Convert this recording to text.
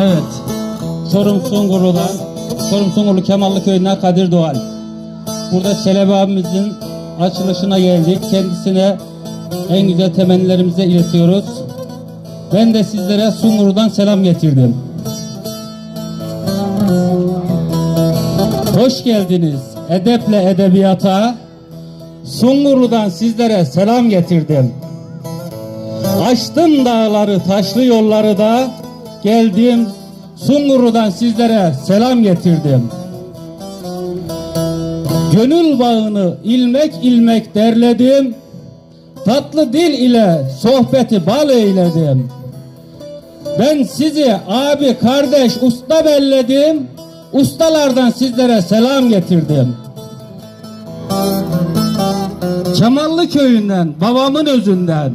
Evet. Çorum Sungurlu'dan, Çorum Sungurlu Kemallı Köyü'nden Kadir Doğal. Burada Çelebi abimizin açılışına geldik. Kendisine en güzel temennilerimizi iletiyoruz. Ben de sizlere Sungurlu'dan selam getirdim. Hoş geldiniz edeple edebiyata. Sungurlu'dan sizlere selam getirdim. Aştım dağları, taşlı yolları da geldim. Sungurlu'dan sizlere selam getirdim. Gönül bağını ilmek ilmek derledim. Tatlı dil ile sohbeti bal eyledim. Ben sizi abi, kardeş, usta belledim. Ustalardan sizlere selam getirdim. Kemallı köyünden, babamın özünden.